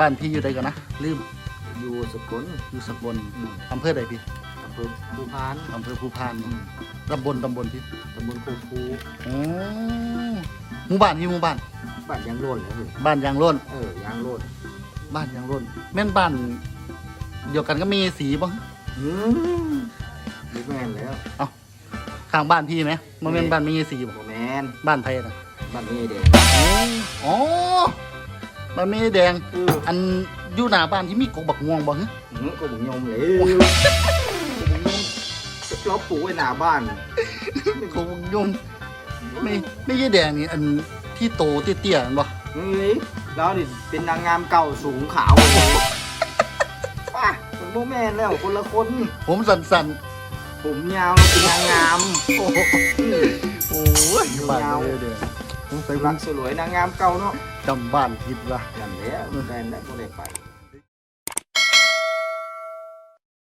บ้านพี่อยู่ใดก่อนนะลืมอยู่สกลอยู่สกลอืมอำเภอใดพี่อำเภอภูพานอำเภอภูพานอืมตำบลตำบลพี่ตำบลโคฟูอ๋อหมู่บ้านพี่หมู่บ้าน บ้านยางโลนเลยเฮ้ยบ้านยางร่นเออยางโลนบ้านยางร่นแม่นบ้าน เดียวกันก็มีสีบ่อืมนี่แม่นแล้วข้างบ้านพี่ไหมมันเป็นบ้านมีสีบ่โมแมนบ้านไทยนะบ้านนี้เด็กอ๋อ บ้านมีแดงเอออันอยู่หน้าบ้านที่มีกกบักม่วงบ่ฮะหืมก็บุญยมเลยเราปลูกไว้หน้าบ้านกกบักยมไม่ไม่ใช่แดงนี่อันที่โตเตี้ยๆนั่นบ่นี่แล้วนี่เป็นนางงามเก่าสูงขาวเลยป่ะเป็นโมแมนแล้วคนละคน ผมสั่นผมยาวแล้วเป็นนางงาม ๆ โอ้โหโอ้ยบ้านยาวเลยเด้อ ผมไปรักสวยนางงามเก่าเนาะจำบ้านผิดละนั่นแหละแฟนได้ก็ได้ไป